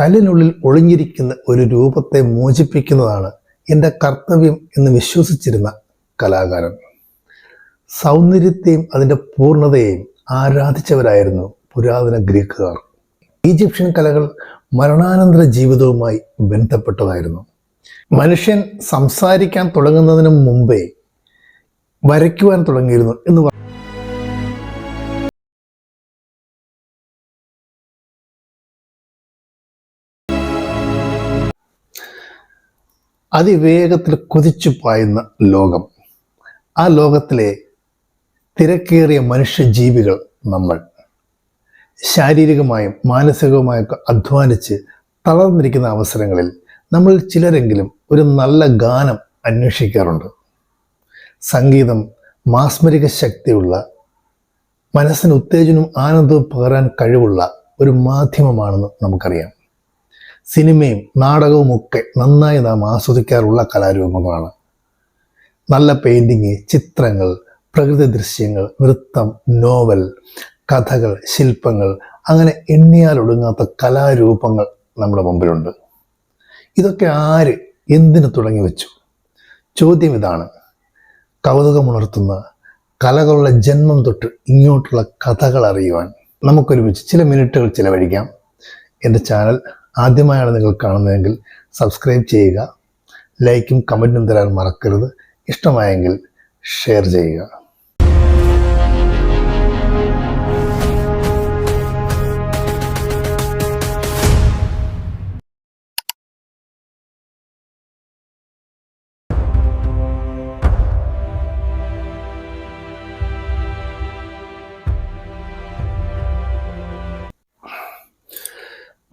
കല്ലിനുള്ളിൽ ഒളിഞ്ഞിരിക്കുന്ന ഒരു രൂപത്തെ മോചിപ്പിക്കുന്നതാണ് എന്റെ കർത്തവ്യം എന്ന് വിശ്വസിച്ചിരുന്ന കലാകാരൻ. സൗന്ദര്യത്തെയും അതിന്റെ പൂർണതയെയും ആരാധിച്ചവരായിരുന്നു പുരാതന ഗ്രീക്കുകാർ. ഈജിപ്ഷ്യൻ കലകൾ മരണാനന്തര ജീവിതവുമായി ബന്ധപ്പെട്ടതായിരുന്നു. മനുഷ്യൻ സംസാരിക്കാൻ തുടങ്ങുന്നതിന് മുമ്പേ വരയ്ക്കുവാൻ തുടങ്ങിയിരുന്നു എന്ന് അതിവേഗത്തിൽ കുതിച്ചു പായുന്ന ലോകം. ആ ലോകത്തിലെ തിരക്കേറിയ മനുഷ്യജീവികൾ നമ്മൾ ശാരീരികമായും മാനസികവുമായൊക്കെ അധ്വാനിച്ച് തളർന്നിരിക്കുന്ന അവസരങ്ങളിൽ നമ്മൾ ചിലരെങ്കിലും ഒരു നല്ല ഗാനം അന്വേഷിക്കാറുണ്ട്. സംഗീതം മാസ്മരിക ശക്തിയുള്ള മനസ്സിന് ഉത്തേജനവും ആനന്ദവും പകരാൻ കഴിവുള്ള ഒരു മാധ്യമമാണെന്ന് നമുക്കറിയാം. സിനിമയും നാടകവും ഒക്കെ നന്നായി നാം ആസ്വദിക്കാറുള്ള കലാരൂപങ്ങളാണ്. നല്ല പെയിന്റിങ് ചിത്രങ്ങൾ പ്രകൃതി ദൃശ്യങ്ങൾ നൃത്തം നോവൽ കഥകൾ ശില്പങ്ങൾ അങ്ങനെ എണ്ണിയാലൊടുങ്ങാത്ത കലാരൂപങ്ങൾ നമ്മുടെ മുമ്പിലുണ്ട്. ഇതൊക്കെ ആര് എന്തിനു തുടങ്ങി വെച്ചു? ചോദ്യം ഇതാണ്. കൗതുകമുണർത്തുന്ന കലകളുടെ ജന്മം തൊട്ട് ഇങ്ങോട്ടുള്ള കഥകൾ അറിയുവാൻ നമുക്കൊരുമിച്ച് ചില മിനിറ്റുകൾ ചിലവഴിക്കാം. എന്റെ ചാനൽ ആദ്യമായാണ് നിങ്ങൾ കാണുന്നതെങ്കിൽ സബ്സ്ക്രൈബ് ചെയ്യുക ലൈക്കും കമന്റും തരാൻ മറക്കരുത്. ഇഷ്ടമായെങ്കിൽ ഷെയർ ചെയ്യുക.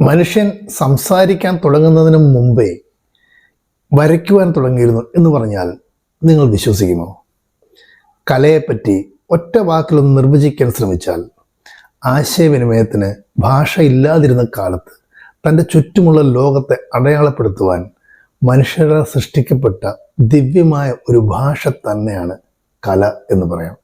മനുഷ്യൻ സംസാരിക്കാൻ തുടങ്ങുന്നതിന് മുമ്പേ വരയ്ക്കുവാൻ തുടങ്ങിയിരുന്നു എന്ന് പറഞ്ഞാൽ നിങ്ങൾ വിശ്വസിക്കുമോ? കലയെപ്പറ്റി ഒറ്റ വാക്കിലൊന്ന് നിർവചിക്കാൻ ശ്രമിച്ചാൽ ആശയവിനിമയത്തിന് ഭാഷ ഇല്ലാതിരുന്ന കാലത്ത് തന്റെ ചുറ്റുമുള്ള ലോകത്തെ അടയാളപ്പെടുത്തുവാൻ മനുഷ്യരാൽ സൃഷ്ടിക്കപ്പെട്ട ദിവ്യമായ ഒരു ഭാഷ തന്നെയാണ് കല എന്ന് പറയാം.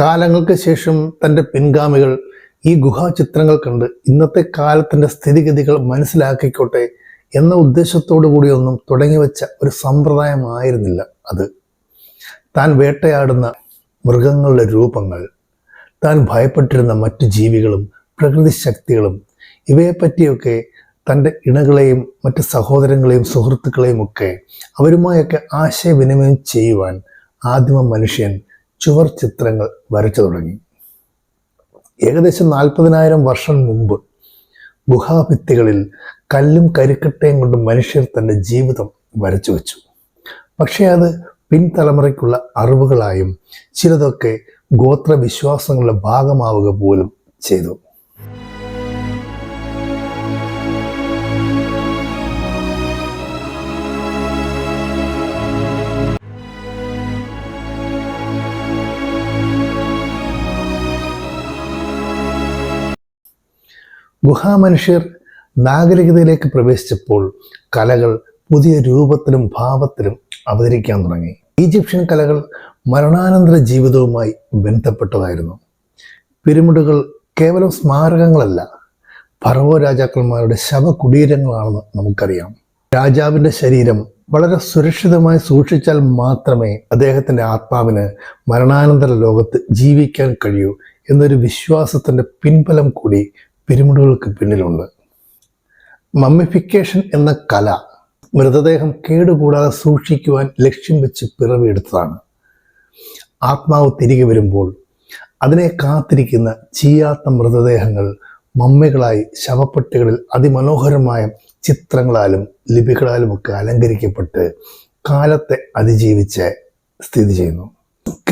കാലങ്ങൾക്ക് ശേഷം തന്റെ പിൻഗാമികൾ ഈ ഗുഹാചിത്രങ്ങൾ കണ്ട് ഇന്നത്തെ കാലത്തിന്റെ സ്ഥിതിഗതികൾ മനസ്സിലാക്കിക്കോട്ടെ എന്ന ഉദ്ദേശത്തോടു കൂടിയൊന്നും തുടങ്ങിവെച്ച ഒരു സമ്പ്രദായമായിരുന്നില്ല അത്. താൻ വേട്ടയാടുന്ന മൃഗങ്ങളുടെ രൂപങ്ങൾ താൻ ഭയപ്പെട്ടിരുന്ന മറ്റു ജീവികളും പ്രകൃതി ശക്തികളും ഇവയെപ്പറ്റിയൊക്കെ തന്റെ ഇണകളെയും മറ്റ് സഹോദരങ്ങളെയും സുഹൃത്തുക്കളെയും ഒക്കെ അവരുമായൊക്കെ ആശയവിനിമയം ചെയ്യുവാൻ ആദിമ മനുഷ്യൻ ചുവർ ചിത്രങ്ങൾ വരച്ചു തുടങ്ങി. ഏകദേശം നാൽപ്പതിനായിരം വർഷം മുമ്പ് ഗുഹാഭിത്തികളിൽ കല്ലും കരിക്കട്ടയും കൊണ്ട് മനുഷ്യർ തന്റെ ജീവിതം വരച്ചു വെച്ചു. പക്ഷേ അത് പിൻതലമുറയ്ക്കുള്ള അറിവുകളായും ചിലതൊക്കെ ഗോത്രവിശ്വാസങ്ങളുടെ ഭാഗമാവുക പോലും ചെയ്തു. ഗുഹാമനുഷ്യർ നാഗരികതയിലേക്ക് പ്രവേശിച്ചപ്പോൾ കലകൾ പുതിയ രൂപത്തിലും ഭാവത്തിലും അവതരിക്കാൻ തുടങ്ങി. ഈജിപ്ഷ്യൻ കലകൾ മരണാനന്തര ജീവിതവുമായി ബന്ധപ്പെട്ടതായിരുന്നു. പിരമിഡുകൾ കേവലം സ്മാരകങ്ങളല്ല ഫറവോ രാജാക്കന്മാരുടെ ശവകുടീരങ്ങളാണെന്ന് നമുക്കറിയാം. രാജാവിന്റെ ശരീരം വളരെ സുരക്ഷിതമായി സൂക്ഷിച്ചാൽ മാത്രമേ അദ്ദേഹത്തിന്റെ ആത്മാവിന് മരണാനന്തര ലോകത്ത് ജീവിക്കാൻ കഴിയൂ എന്നൊരു വിശ്വാസത്തിന്റെ പിൻബലം കൂടി പിരമിഡുകൾക്ക് പിന്നിലുണ്ട്. മമ്മിഫിക്കേഷൻ എന്ന കല മൃതദേഹം കേടുകൂടാതെ സൂക്ഷിക്കുവാൻ ലക്ഷ്യം വെച്ച് പിറവിയെടുത്തതാണ് ആത്മാവ് തിരികെ വരുമ്പോൾ അതിനെ കാത്തിരിക്കുന്ന ചീയാത്ത മൃതദേഹങ്ങൾ മമ്മികളായി ശവപ്പെട്ടികളിൽ അതിമനോഹരമായ ചിത്രങ്ങളാലും ലിപികളാലും ഒക്കെ അലങ്കരിക്കപ്പെട്ട് കാലത്തെ അതിജീവിച്ച് സ്ഥിതി ചെയ്യുന്നു.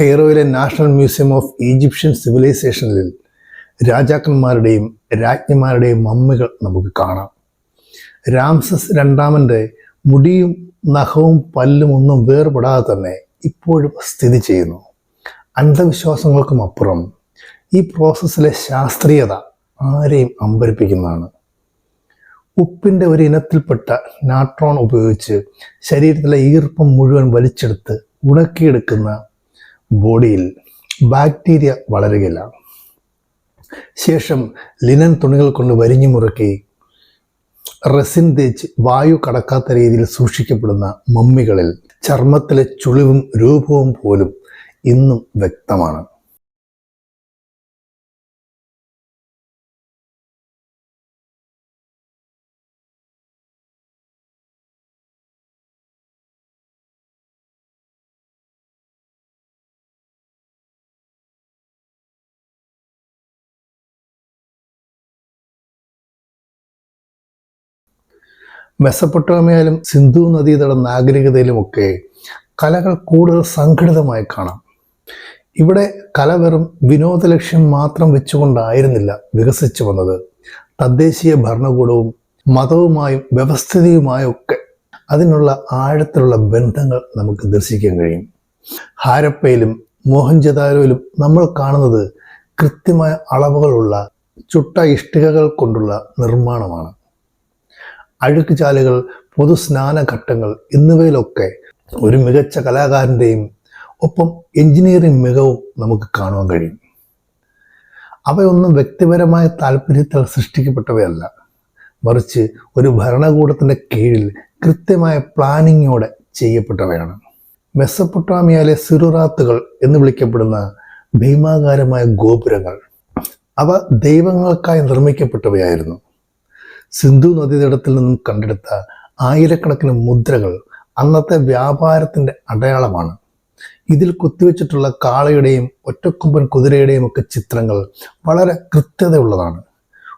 കെയ്റോയിലെ നാഷണൽ മ്യൂസിയം ഓഫ് ഈജിപ്ഷ്യൻ സിവിലൈസേഷനിൽ രാജാക്കന്മാരുടെയും രാജ്ഞിമാരുടെയും മമ്മികൾ നമുക്ക് കാണാം. രാംസസ് രണ്ടാമന്റെ മുടിയും നഖവും പല്ലും ഒന്നും വേർപെടാതെ തന്നെ ഇപ്പോഴും സ്ഥിതി ചെയ്യുന്നു. അന്ധവിശ്വാസങ്ങൾക്കും അപ്പുറം ഈ പ്രോസസ്സിലെ ശാസ്ത്രീയത ആരെയും അമ്പരിപ്പിക്കുന്നതാണ്. ഉപ്പിന്റെ ഒരു ഇനത്തിൽപ്പെട്ട നാട്രോൺ ഉപയോഗിച്ച് ശരീരത്തിലെ ഈർപ്പം മുഴുവൻ വലിച്ചെടുത്ത് ഉണക്കിയെടുക്കുന്ന ബോഡിയിൽ ബാക്ടീരിയ വളരുകയില്ല. ശേഷം ലിനൻ തുണികൾ കൊണ്ട് വരിഞ്ഞു മുറുക്കി റെസിൻ തേച്ച് വായു കടക്കാത്ത രീതിയിൽ സൂക്ഷിക്കപ്പെടുന്ന മമ്മികളിൽ ചർമ്മത്തിലെ ചുളിവും രൂപവും പോലും ഇന്നും വ്യക്തമാണ്. മെസ്സപ്പൊട്ടോമിയയിലും സിന്ധു നദീതട നാഗരികതയിലുമൊക്കെ കലകൾ കൂടുതൽ സംഘടിതമായി കാണാം. ഇവിടെ കല വെറും വിനോദ ലക്ഷ്യം മാത്രം വെച്ചുകൊണ്ടായിരുന്നില്ല വികസിച്ചു വന്നത്. തദ്ദേശീയ ഭരണകൂടവും മതവുമായും വ്യവസ്ഥിതിയുമായും ഒക്കെ അതിനുള്ള ആഴത്തിലുള്ള ബന്ധങ്ങൾ നമുക്ക് ദർശിക്കാൻ കഴിയും. ഹാരപ്പയിലും മോഹൻജദാരോയിലും നമ്മൾ കാണുന്നത് കൃത്യമായ അളവുകളുള്ള ചുട്ട ഇഷ്ടികകൾ കൊണ്ടുള്ള നിർമ്മാണമാണ്. അഴുക്കുചാലുകൾ പൊതുസ്നാനഘട്ടങ്ങൾ എന്നിവയിലൊക്കെ ഒരു മികച്ച കലാകാരന്റെയും ഒപ്പം എഞ്ചിനീയറിംഗ് മികവും നമുക്ക് കാണുവാൻ കഴിയും. അവയൊന്നും വ്യക്തിപരമായ താല്പര്യത്താൽ സൃഷ്ടിക്കപ്പെട്ടവയല്ല. മറിച്ച് ഒരു ഭരണകൂടത്തിന്റെ കീഴിൽ കൃത്യമായ പ്ലാനിങ്ങോടെ ചെയ്യപ്പെട്ടവയാണ്. മെസ്സപ്പൊട്ടാമിയയിലെ സിറുറാത്തുകൾ എന്ന് വിളിക്കപ്പെടുന്ന ഭീമാകാരമായ ഗോപുരങ്ങൾ. അവ ദൈവങ്ങൾക്കായി നിർമ്മിക്കപ്പെട്ടവയായിരുന്നു. സിന്ധു നദീതടത്തിൽ നിന്നും കണ്ടെടുത്ത ആയിരക്കണക്കിന് മുദ്രകൾ അന്നത്തെ വ്യാപാരത്തിന്റെ അടയാളമാണ്. ഇതിൽ കുത്തിവെച്ചിട്ടുള്ള കാളയുടെയും ഒറ്റക്കൊമ്പൻ കുതിരയുടെയും ഒക്കെ ചിത്രങ്ങൾ വളരെ കൃത്യതയുള്ളതാണ്.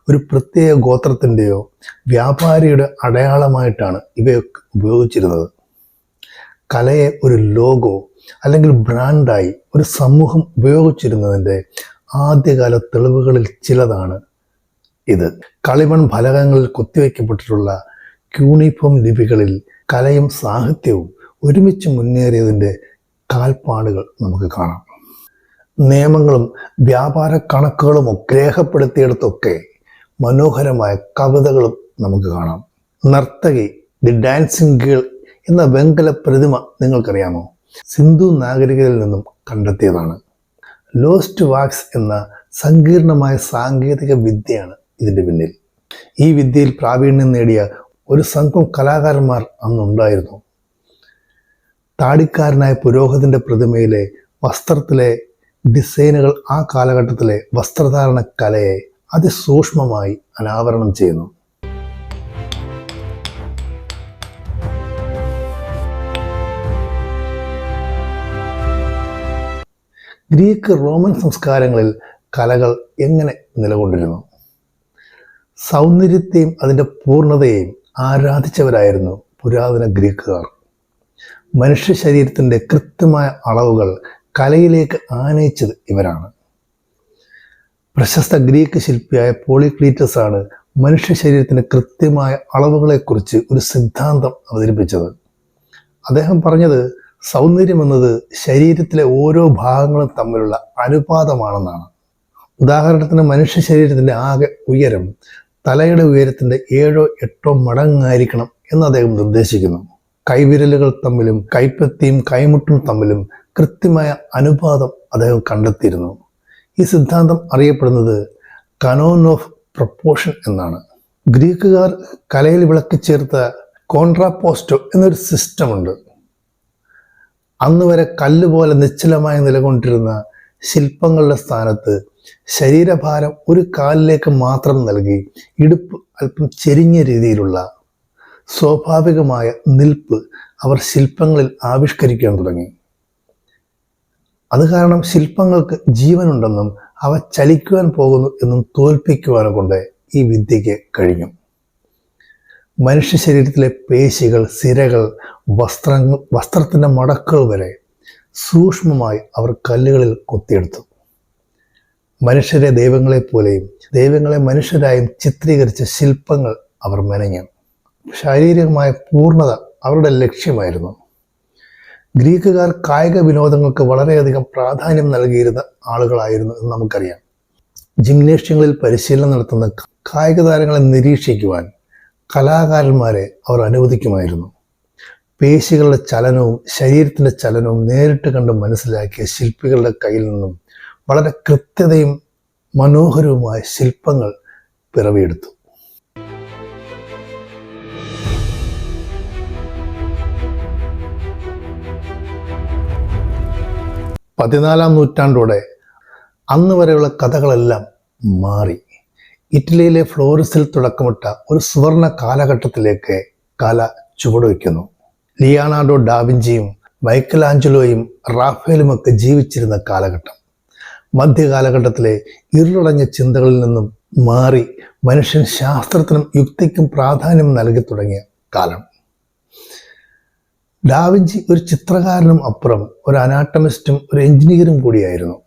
ഒരു പ്രത്യേക ഗോത്രത്തിന്റെയോ വ്യാപാരിയുടെ അടയാളമായിട്ടാണ് ഇവയൊക്കെ ഉപയോഗിച്ചിരുന്നത്. കലയെ ഒരു ലോഗോ അല്ലെങ്കിൽ ബ്രാൻഡായി ഒരു സമൂഹം ഉപയോഗിച്ചിരുന്നതിന്റെ ആദ്യകാല തെളിവുകളിൽ ചിലതാണ് ഇത്. കളിമൺ ഫലകങ്ങളിൽ കൊത്തിവെക്കപ്പെട്ടിട്ടുള്ള ക്യൂണിഫോം ലിപികളിൽ കലയും സാഹിത്യവും ഒരുമിച്ച് മുന്നേറിയതിന്റെ കാൽപ്പാടുകൾ നമുക്ക് കാണാം. നിയമങ്ങളും വ്യാപാര കണക്കുകളും രേഖപ്പെടുത്തിയെടുത്തൊക്കെ മനോഹരമായ കവിതകളും നമുക്ക് കാണാം. നർത്തകി ദി ഡാൻസിങ് ഗേൾ എന്ന വെങ്കല പ്രതിമ നിങ്ങൾക്കറിയാമോ? സിന്ധു നാഗരികതയിൽ നിന്നും കണ്ടെത്തിയതാണ്. ലോസ്റ്റ് വാക്സ് എന്ന സങ്കീർണമായ സാങ്കേതിക വിദ്യയാണ് ഇതിന്റെ പിന്നിൽ. ഈ വിദ്യയിൽ പ്രാവീണ്യം നേടിയ ഒരു സംഘം കലാകാരന്മാർ അന്നുണ്ടായിരുന്നു. താടിക്കാരനായ പുരോഹിതന്റെ പ്രതിമയിലെ വസ്ത്രത്തിലെ ഡിസൈനുകൾ ആ കാലഘട്ടത്തിലെ വസ്ത്രധാരണ കലയെ അതിസൂക്ഷ്മമായി അനാവരണം ചെയ്യുന്നു. ഗ്രീക്ക് റോമൻ സംസ്കാരങ്ങളിൽ കലകൾ എങ്ങനെ നിലകൊണ്ടിരുന്നു? സൗന്ദര്യത്തെയും അതിന്റെ പൂർണതയെയും ആരാധിച്ചവരായിരുന്നു പുരാതന ഗ്രീക്കുകാർ. മനുഷ്യ ശരീരത്തിന്റെ കൃത്യമായ അളവുകൾ കലയിലേക്ക് ആനയിച്ചത് ഇവരാണ്. പ്രശസ്ത ഗ്രീക്ക് ശില്പിയായ പോളിക്ലീറ്റസ് ആണ് മനുഷ്യ ശരീരത്തിന്റെ കൃത്യമായ അളവുകളെക്കുറിച്ച് ഒരു സിദ്ധാന്തം അവതരിപ്പിച്ചത്. അദ്ദേഹം പറഞ്ഞത് സൗന്ദര്യം എന്നത് ശരീരത്തിലെ ഓരോ ഭാഗങ്ങളും തമ്മിലുള്ള അനുപാതമാണെന്നാണ്. ഉദാഹരണത്തിന് മനുഷ്യ ശരീരത്തിന്റെ ആകെ ഉയരം തലയുടെ ഉയരത്തിന്റെ ഏഴോ എട്ടോ മടങ്ങായിരിക്കണം എന്ന് അദ്ദേഹം നിർദ്ദേശിക്കുന്നു. കൈവിരലുകൾ തമ്മിലും കൈപ്പത്തിയും കൈമുട്ടും തമ്മിലും കൃത്യമായ അനുപാതം അദ്ദേഹം കണ്ടെത്തിയിരുന്നു. ഈ സിദ്ധാന്തം അറിയപ്പെടുന്നത് കനോൻ ഓഫ് പ്രപ്പോർഷൻ എന്നാണ്. ഗ്രീക്കുകാർ കലയിൽ വിളക്കി ചേർത്ത കോൺട്രാപോസ്റ്റോ എന്നൊരു സിസ്റ്റമുണ്ട്. അന്ന് വരെ കല്ല് പോലെ നിശ്ചലമായി നിലകൊണ്ടിരുന്ന ശില്പങ്ങളുടെ സ്ഥാനത്ത് ശരീരഭാരം ഒരു കാലിലേക്ക് മാത്രം നൽകി ഇടുപ്പ് അല്പം ചെരിഞ്ഞ രീതിയിലുള്ള സ്വാഭാവികമായ നിൽപ്പ് അവർ ശില്പങ്ങളിൽ ആവിഷ്കരിക്കാൻ തുടങ്ങി. അത് കാരണം ശില്പങ്ങൾക്ക് ജീവനുണ്ടെന്നും അവ ചലിക്കുവാൻ പോകുന്നു എന്നും തോൽപ്പിക്കുവാനും കൊണ്ട് ഈ വിദ്യയ്ക്ക് കഴിഞ്ഞു. മനുഷ്യ ശരീരത്തിലെ പേശികൾ സിരകൾ വസ്ത്രങ്ങൾ വസ്ത്രത്തിന്റെ മടക്കുകൾ വരെ സൂക്ഷ്മമായി അവർ കല്ലുകളിൽ കൊത്തിയെടുത്തു. മനുഷ്യരെ ദൈവങ്ങളെപ്പോലെയും ദൈവങ്ങളെ മനുഷ്യരായും ചിത്രീകരിച്ച ശില്പങ്ങൾ അവർ മെനഞ്ഞു. ശാരീരികമായ പൂർണത അവരുടെ ലക്ഷ്യമായിരുന്നു. ഗ്രീക്കുകാർ കായിക വിനോദങ്ങൾക്ക് വളരെയധികം പ്രാധാന്യം നൽകിയിരുന്ന ആളുകളായിരുന്നു എന്ന് നമുക്കറിയാം. ജിംനേഷ്യങ്ങളിൽ പരിശീലനം നടത്തുന്ന കായിക താരങ്ങളെ നിരീക്ഷിക്കുവാൻ കലാകാരന്മാരെ അവർ അനുവദിക്കുമായിരുന്നു. പേശികളുടെ ചലനവും ശരീരത്തിന്റെ ചലനവും നേരിട്ട് കണ്ട് മനസ്സിലാക്കിയ ശില്പികളുടെ കയ്യിൽ നിന്നും വളരെ കൃത്യതയും മനോഹരവുമായ ശില്പങ്ങൾ പിറവിയെടുത്തു. പതിനാലാം നൂറ്റാണ്ടോടെ അന്ന് വരെയുള്ള കഥകളെല്ലാം മാറി. ഇറ്റലിയിലെ ഫ്ലോറിസിൽ തുടക്കമിട്ട ഒരു സുവർണ കാലഘട്ടത്തിലേക്ക് കല ചുവടുവയ്ക്കുന്നു. ലിയാനാർഡോ ഡാവിഞ്ചിയും മൈക്കലാഞ്ചലോയും റാഫേലുമൊക്കെ ജീവിച്ചിരുന്ന കാലഘട്ടം. മധ്യകാലഘട്ടത്തിലെ ഇരുളടഞ്ഞ ചിന്തകളിൽ നിന്നും മാറി മനുഷ്യൻ ശാസ്ത്രത്തിനും യുക്തിക്കും പ്രാധാന്യം നൽകി തുടങ്ങിയ കാലം. ഡാവിഞ്ചി ഒരു ചിത്രകാരനും അപ്പുറം ഒരു അനാട്ടമിസ്റ്റും ഒരു എഞ്ചിനീയറും കൂടിയായിരുന്നു.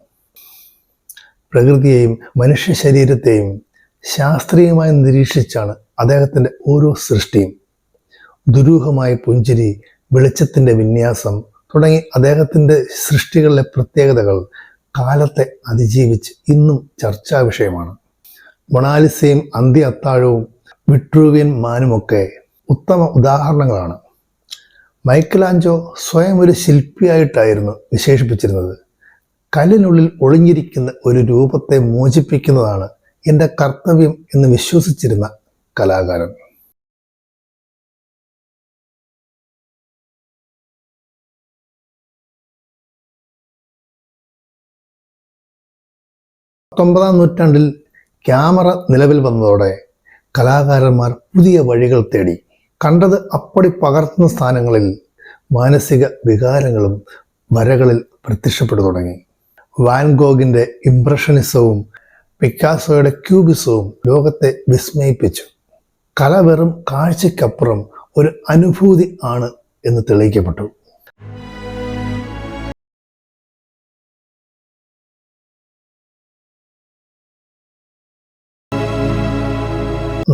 പ്രകൃതിയെയും മനുഷ്യ ശരീരത്തെയും ശാസ്ത്രീയമായി നിരീക്ഷിച്ചാണ് അദ്ദേഹത്തിന്റെ ഓരോ സൃഷ്ടിയും. ദുരൂഹമായ പുഞ്ചിരി വെളിച്ചത്തിന്റെ വിന്യാസം തുടങ്ങി അദ്ദേഹത്തിന്റെ സൃഷ്ടികളിലെ പ്രത്യേകതകൾ കാലത്തെ അതിജീവിച്ച് ഇന്നും ചർച്ചാ വിഷയമാണ്. മൊണാലിസയും അന്ത്യ അത്താഴവും വിട്രൂവിയൻ മാനുമൊക്കെ ഉത്തമ ഉദാഹരണങ്ങളാണ്. മൈക്കലാഞ്ചോ സ്വയം ഒരു ശില്പിയായിട്ടായിരുന്നു വിശേഷിപ്പിച്ചിരുന്നത്. കല്ലിനുള്ളിൽ ഒളിഞ്ഞിരിക്കുന്ന ഒരു രൂപത്തെ മോചിപ്പിക്കുന്നതാണ് എന്റെ കർത്തവ്യം എന്ന് വിശ്വസിച്ചിരുന്ന കലാകാരൻ. പത്തൊമ്പതാം നൂറ്റാണ്ടിൽ ക്യാമറ നിലവിൽ വന്നതോടെ കലാകാരന്മാർ പുതിയ വഴികൾ തേടി. കണ്ടത് അപ്പടി പകർത്തുന്ന സ്ഥാനങ്ങളിൽ മാനസിക വികാരങ്ങളും വരകളിൽ പ്രത്യക്ഷപ്പെട്ടു തുടങ്ങി. വാൻഗോഗിന്റെ ഇംപ്രഷനിസവും പിക്കാസോയുടെ ക്യൂബിസവും ലോകത്തെ വിസ്മയിപ്പിച്ചു. കല വെറും കാഴ്ചയ്ക്കപ്പുറം ഒരു അനുഭൂതി ആണ് എന്ന് തെളിയിക്കപ്പെട്ടു.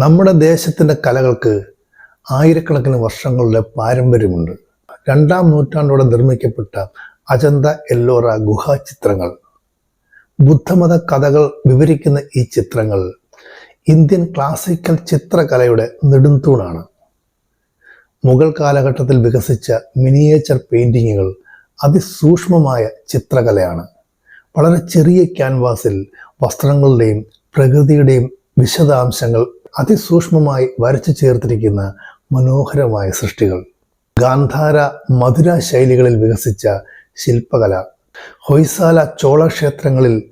നമ്മുടെ ദേശത്തിന്റെ കലകൾക്ക് ആയിരക്കണക്കിന് വർഷങ്ങളുടെ പാരമ്പര്യമുണ്ട്. രണ്ടാം നൂറ്റാണ്ടോടെ നിർമ്മിക്കപ്പെട്ട അജന്ത എല്ലോറ ഗുഹാചിത്രങ്ങൾ ബുദ്ധമത കഥകൾ വിവരിക്കുന്ന ഈ ചിത്രങ്ങൾ ഇന്ത്യൻ ക്ലാസിക്കൽ ചിത്രകലയുടെ നെടുംതൂണാണ്. മുഗൾ കാലഘട്ടത്തിൽ വികസിച്ച മിനിയേച്ചർ പെയിന്റിങ്ങുകൾ അതിസൂക്ഷ്മമായ ചിത്രകലയാണ്. വളരെ ചെറിയ ക്യാൻവാസിൽ വസ്ത്രങ്ങളുടെയും പ്രകൃതിയുടെയും വിശദാംശങ്ങൾ അതിസൂക്ഷ്മമായി വരച്ചു ചേർത്തിരിക്കുന്ന മനോഹരമായ സൃഷ്ടികൾ. ഗാന്ധാര മധുര ശൈലികളിൽ വികസിച്ച ശില്പകല. ഹൊയ്സാല ചോള ക്ഷേത്രങ്ങളിൽ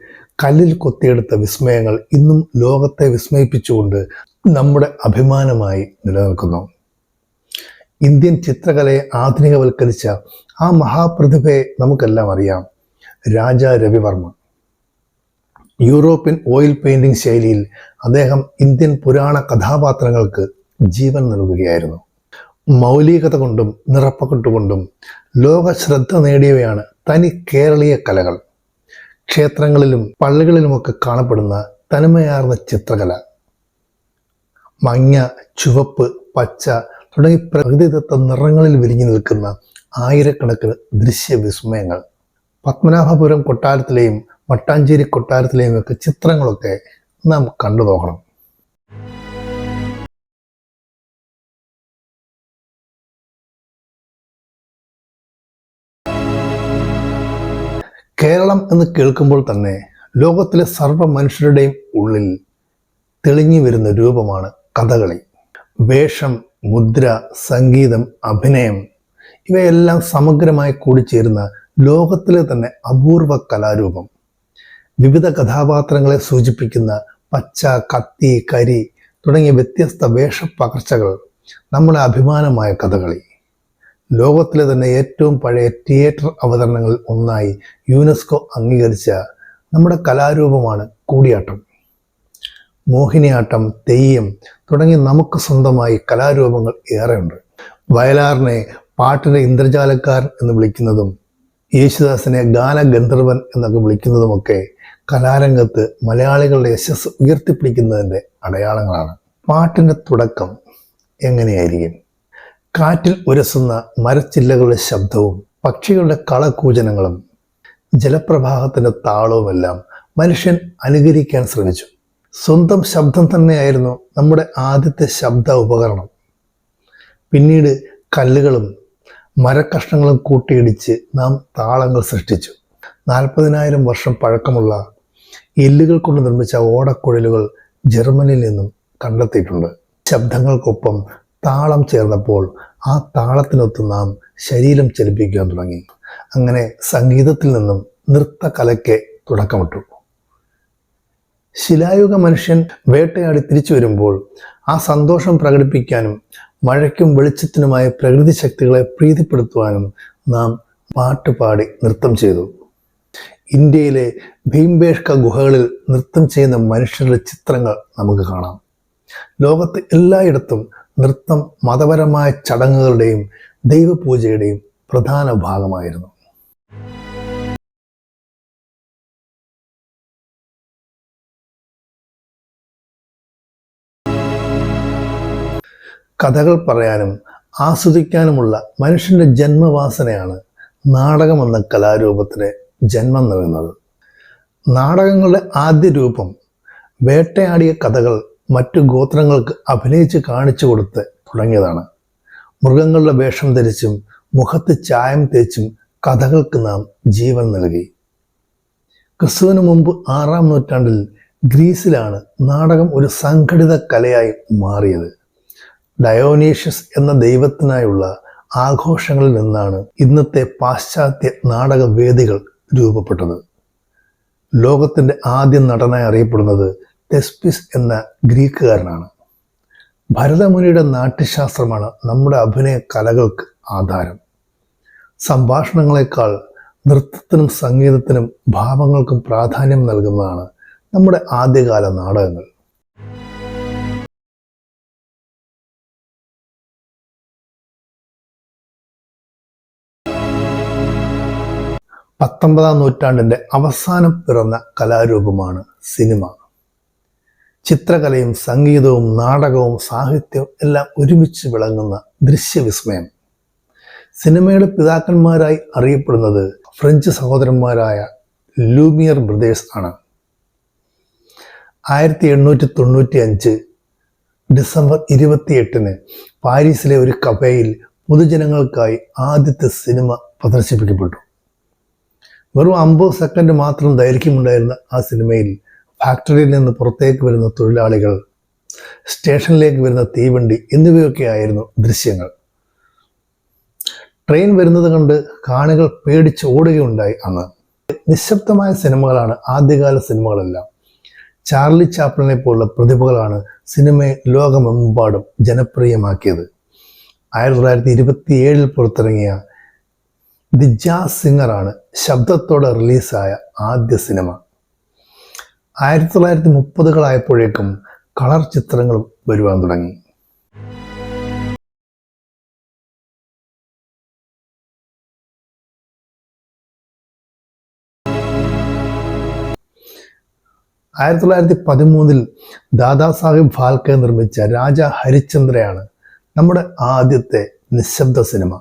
കല്ലിൽ കൊത്തിയെടുത്ത വിസ്മയങ്ങൾ ഇന്നും ലോകത്തെ വിസ്മയിപ്പിച്ചുകൊണ്ട് നമ്മുടെ അഭിമാനമായി നിലനിൽക്കുന്നു. ഇന്ത്യൻ ചിത്രകലയെ ആധുനികവൽക്കരിച്ച ആ മഹാപ്രതിഭയെ നമുക്കെല്ലാം അറിയാം. Raja Ravi Varma. European oil painting ശൈലിയിൽ അദ്ദേഹം ഇന്ത്യൻ പുരാണ കഥാപാത്രങ്ങൾക്ക് ജീവൻ നൽകുകയായിരുന്നു. മൗലികത കൊണ്ടും നിറപ്പക്കെട്ടുകൊണ്ടും ലോക ശ്രദ്ധ നേടിയവയാണ് തനി കേരളീയ കലകൾ. ക്ഷേത്രങ്ങളിലും പള്ളികളിലുമൊക്കെ കാണപ്പെടുന്ന തനിമയാർന്ന ചിത്രകല. മഞ്ഞ ചുവപ്പ് പച്ച തുടങ്ങി പ്രകൃതിദത്ത നിറങ്ങളിൽ വിരിഞ്ഞു നിൽക്കുന്ന ആയിരക്കണക്കിന് ദൃശ്യവിസ്മയങ്ങൾ. പത്മനാഭപുരം കൊട്ടാരത്തിലെയും മട്ടാഞ്ചേരി കൊട്ടാരത്തിലെയൊക്കെ ചിത്രങ്ങളൊക്കെ നാം കണ്ടു നോക്കണം. കേരളം എന്ന് കേൾക്കുമ്പോൾ തന്നെ ലോകത്തിലെ സർവ മനുഷ്യരുടെയും ഉള്ളിൽ തെളിഞ്ഞു വരുന്ന രൂപമാണ് കഥകളി. വേഷം മുദ്ര സംഗീതം അഭിനയം ഇവയെല്ലാം സമഗ്രമായി കൂടിച്ചേരുന്ന ലോകത്തിലെ തന്നെ അപൂർവ കലാരൂപം. വിവിധ കഥാപാത്രങ്ങളെ സൂചിപ്പിക്കുന്ന പച്ച കത്തി കരി തുടങ്ങിയ വ്യത്യസ്ത വേഷപ്പകർച്ചകൾ നമ്മുടെ അഭിമാനമായ കഥകളി. ലോകത്തിലെ തന്നെ ഏറ്റവും പഴയ തിയേറ്റർ അവതരണങ്ങളിൽ ഒന്നായി യുനെസ്കോ അംഗീകരിച്ച നമ്മുടെ കലാരൂപമാണ് കൂടിയാട്ടം. മോഹിനിയാട്ടം തെയ്യം തുടങ്ങി നമുക്ക് സ്വന്തമായി കലാരൂപങ്ങൾ ഏറെയുണ്ട്. വയലാറിനെ പാട്ടിന്റെ ഇന്ദ്രജാലക്കാരൻ എന്ന് വിളിക്കുന്നതും യേശുദാസിനെ ഗാനഗന്ധർവൻ എന്നൊക്കെ വിളിക്കുന്നതുമൊക്കെ കലാരംഗത്ത് മലയാളികളുടെ യശസ് ഉയർത്തിപ്പിടിക്കുന്നതിന്റെ അടയാളങ്ങളാണ്. പാട്ടിന്റെ തുടക്കം എങ്ങനെയായിരിക്കും? കാറ്റിൽ ഉരസുന്ന മരച്ചില്ലകളുടെ ശബ്ദവും പക്ഷികളുടെ കളകൂചനങ്ങളും ജലപ്രവാഹത്തിന്റെ താളവുമെല്ലാം മനുഷ്യൻ അനുകരിക്കാൻ ശ്രമിച്ചു. സ്വന്തം ശബ്ദം തന്നെയായിരുന്നു നമ്മുടെ ആദ്യത്തെ ശബ്ദ ഉപകരണം. പിന്നീട് കല്ലുകളും മരക്കഷ്ണങ്ങളും കൂട്ടിയിടിച്ച് നാം താളങ്ങൾ സൃഷ്ടിച്ചു. നാൽപ്പതിനായിരം വർഷം പഴക്കമുള്ള എല്ലുകൾ കൊണ്ട് നിർമ്മിച്ച ഓടക്കുഴലുകൾ ജർമ്മനിയിൽ നിന്നും കണ്ടെത്തിയിട്ടുണ്ട്. ശബ്ദങ്ങൾക്കൊപ്പം താളം ചേർന്നപ്പോൾ ആ താളത്തിനൊത്ത് നാം ശരീരം ചലിപ്പിക്കാൻ തുടങ്ങി. അങ്ങനെ സംഗീതത്തിൽ നിന്നും നൃത്തകലയ്ക്ക് തുടക്കമിട്ടു. ശിലായുഗ മനുഷ്യൻ വേട്ടയാടി തിരിച്ചു വരുമ്പോൾ ആ സന്തോഷം പ്രകടിപ്പിക്കാനും മഴയ്ക്കും വെളിച്ചത്തിനുമായ പ്രകൃതി ശക്തികളെ പ്രീതിപ്പെടുത്തുവാനും നാം പാട്ടുപാടി നൃത്തം ചെയ്തു. ഇന്ത്യയിലെ ഭീംബേഷ്ക ഗുഹകളിൽ നൃത്തം ചെയ്യുന്ന മനുഷ്യരുടെ ചിത്രങ്ങൾ നമുക്ക് കാണാം. ലോകത്ത് എല്ലായിടത്തും നൃത്തം മതപരമായ ചടങ്ങുകളുടെയും ദൈവപൂജയുടെയും പ്രധാന ഭാഗമായിരുന്നു. കഥകൾ പറയാനും ആസ്വദിക്കാനുമുള്ള മനുഷ്യന്റെ ജന്മവാസനയാണ് നാടകം എന്ന കലാരൂപത്തിന് ജന്മം നൽകുന്നത്. നാടകങ്ങളുടെ ആദ്യ രൂപം വേട്ടയാടിയ കഥകൾ മറ്റു ഗോത്രങ്ങൾക്ക് അഭിനയിച്ച് കാണിച്ചു കൊടുത്ത് തുടങ്ങിയതാണ്. മൃഗങ്ങളുടെ വേഷം ധരിച്ചും മുഖത്ത് ചായം തേച്ചും കഥകൾക്ക് നാം ജീവൻ നൽകി. ക്രിസ്തുവിന് മുമ്പ് ആറാം നൂറ്റാണ്ടിൽ ഗ്രീസിലാണ് നാടകം ഒരു സംഘടിത കലയായി മാറിയത്. ഡയോനീഷ്യസ് എന്ന ദൈവത്തിനായുള്ള ആഘോഷങ്ങളിൽ നിന്നാണ് ഇന്നത്തെ പാശ്ചാത്യ നാടകവേദികൾ രൂപപ്പെട്ടത്. ലോകത്തിന്റെ ആദ്യ നടനായി അറിയപ്പെടുന്നത് തെസ്പിസ് എന്ന ഗ്രീക്കുകാരനാണ്. ഭരതമുനിയുടെ നാട്യശാസ്ത്രമാണ് നമ്മുടെ അഭിനയ കലകൾക്ക് ആധാരം. സംഭാഷണങ്ങളെക്കാൾ നൃത്തത്തിനും സംഗീതത്തിനും ഭാവങ്ങൾക്കും പ്രാധാന്യം നൽകുന്നതാണ് നമ്മുടെ ആദ്യകാല നാടകങ്ങൾ. പത്തൊമ്പതാം നൂറ്റാണ്ടിന്റെ അവസാനം പിറന്ന കലാരൂപമാണ് സിനിമ. ചിത്രകലയും സംഗീതവും നാടകവും സാഹിത്യവും എല്ലാം ഒരുമിച്ച് വിളങ്ങുന്ന ദൃശ്യവിസ്മയം. സിനിമയുടെ പിതാക്കന്മാരായി അറിയപ്പെടുന്നത് ഫ്രഞ്ച് സഹോദരന്മാരായ ലൂമിയർ ബ്രദേഴ്സ് ആണ്. ആയിരത്തി എണ്ണൂറ്റി തൊണ്ണൂറ്റി അഞ്ച് ഡിസംബർ ഇരുപത്തിയെട്ടിന് പാരീസിലെ ഒരു കഫേയിൽ പൊതുജനങ്ങൾക്കായി ആദ്യത്തെ സിനിമ പ്രദർശിപ്പിക്കപ്പെട്ടു. വെറും അമ്പത് സെക്കൻഡ് മാത്രം ദൈർഘ്യമുണ്ടായിരുന്ന ആ സിനിമയിൽ ഫാക്ടറിയിൽ നിന്ന് പുറത്തേക്ക് വരുന്ന തൊഴിലാളികൾ സ്റ്റേഷനിലേക്ക് വരുന്ന തീവണ്ടി എന്നിവയൊക്കെ ആയിരുന്നു ദൃശ്യങ്ങൾ. ട്രെയിൻ വരുന്നത് കണ്ട് കാണികൾ പേടിച്ച് ഓടുകയുണ്ടായി അന്ന്. നിശബ്ദമായ സിനിമകളാണ് ആദ്യകാല സിനിമകളെല്ലാം. ചാർലി ചാപ്ലിനെ പോലുള്ള പ്രതിഭകളാണ് സിനിമയെ ലോകമെമ്പാടും ജനപ്രിയമാക്കിയത്. ആയിരത്തി തൊള്ളായിരത്തി ഇരുപത്തി ഏഴിൽ പുറത്തിറങ്ങിയ ദി ജാസ് സിംഗറാണ് ശബ്ദത്തോടെ റിലീസായ ആദ്യ സിനിമ. ആയിരത്തി തൊള്ളായിരത്തി മുപ്പതുകളായപ്പോഴേക്കും കളർ ചിത്രങ്ങളും വരുവാൻ തുടങ്ങി. ആയിരത്തി തൊള്ളായിരത്തി പതിമൂന്നിൽ ദാദാസാഹിബ് ഫാൽക്കെ നിർമ്മിച്ച രാജ ഹരിചന്ദ്രയാണ് നമ്മുടെ ആദ്യത്തെ നിശബ്ദ സിനിമ.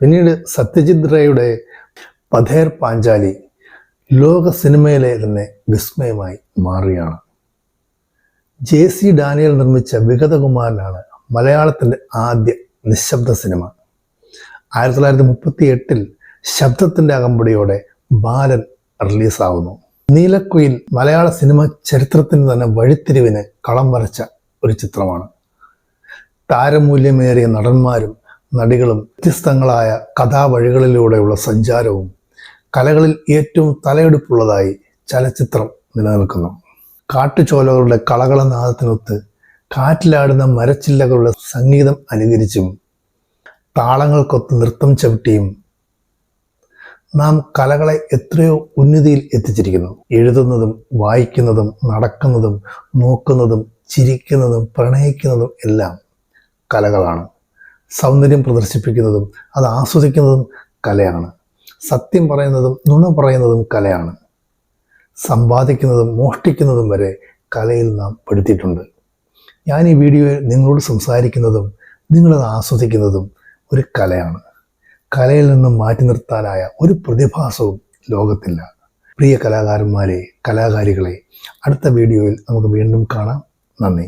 പിന്നീട് സത്യജിത് റേയുടെ പഥേർ പാഞ്ചാലി ലോക സിനിമയിലെ തന്നെ വിസ്മയമായി മാറുകയാണ്. ജെ സി ഡാനിയൽ നിർമ്മിച്ച വിഗതകുമാരനാണ് മലയാളത്തിന്റെ ആദ്യ നിശബ്ദ സിനിമ. ആയിരത്തി തൊള്ളായിരത്തി മുപ്പത്തി എട്ടിൽ ശബ്ദത്തിന്റെ അകമ്പടിയോടെ ബാലൻ റിലീസാവുന്നു. നീലക്കുയിൽ മലയാള സിനിമ ചരിത്രത്തിന് തന്നെ വഴിത്തിരിവിന് കളം വരച്ച ഒരു ചിത്രമാണ്. താരമൂല്യമേറിയ നടന്മാരും നടികളും വ്യത്യസ്തങ്ങളായ കഥാവഴികളിലൂടെയുള്ള സഞ്ചാരവും കലകളിൽ ഏറ്റവും തലയെടുപ്പുള്ളതായി ചലച്ചിത്രം നിലനിൽക്കുന്നു. കാട്ടുചോലകളുടെ കളകളനാദത്തിനൊത്ത് കാറ്റിലാടുന്ന മരച്ചില്ലകളുടെ സംഗീതം അനുകരിച്ചും താളങ്ങൾക്കൊത്ത് നൃത്തം ചവിട്ടിയും നാം കലകളെ എത്രയോ ഉന്നതിയിൽ എത്തിച്ചിരിക്കുന്നു. എഴുതുന്നതും വായിക്കുന്നതും നടക്കുന്നതും നോക്കുന്നതും ചിരിക്കുന്നതും പ്രണയിക്കുന്നതും എല്ലാം കലകളാണ്. സൗന്ദര്യം പ്രദർശിപ്പിക്കുന്നതും അത് ആസ്വദിക്കുന്നതും കലയാണ്. സത്യം പറയുന്നതും നുണ പറയുന്നതും കലയാണ്. സമ്പാദിക്കുന്നതും മോഷ്ടിക്കുന്നതും വരെ കലയിൽ നാം പെടുത്തിയിട്ടുണ്ട്. ഞാൻ ഈ വീഡിയോയിൽ നിങ്ങളോട് സംസാരിക്കുന്നതും നിങ്ങളത് ആസ്വദിക്കുന്നതും ഒരു കലയാണ്. കലയിൽ നിന്നും മാറ്റി നിർത്താനായ ഒരു പ്രതിഭാസവും ലോകത്തില്ല. പ്രിയ കലാകാരന്മാരെ കലാകാരികളെ അടുത്ത വീഡിയോയിൽ നമുക്ക് വീണ്ടും കാണാം. നന്ദി.